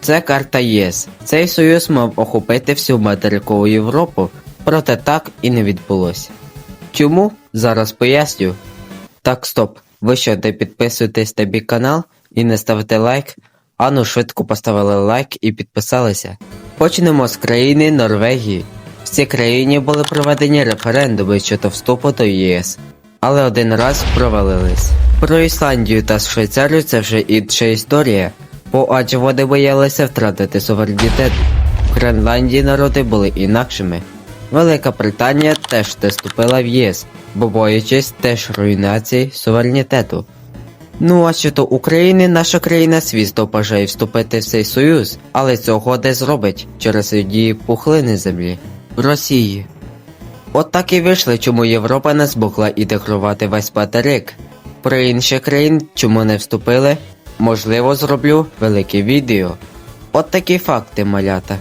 Це карта ЄС. Цей союз мав охопити всю материкову Європу, проте так і не відбулося. Чому? Зараз поясню. Так, стоп. Ви що, не підписуєтесь на мій канал і не ставите лайк? Ану, швидко поставили лайк і підписалися. Почнемо з країни Норвегії. В цій країні були проведені референдуми щодо вступу до ЄС, але один раз провалились. Про Ісландію та Швейцарію це вже інша історія, бо адже вони боялися втратити суверенітет. В Гренландії народи були інакшими. Велика Британія теж не вступила в ЄС, бо боячись теж руйнації суверенітету. Ну а щодо України, наша країна свісто бажає вступити в цей союз, але цього не зробить через дії пухлини землі Росії. От так і вийшло, чому Європа не змогла інтегрувати весь материк. Про інші країн, чому не вступили, можливо, зроблю велике відео. От такі факти, малята.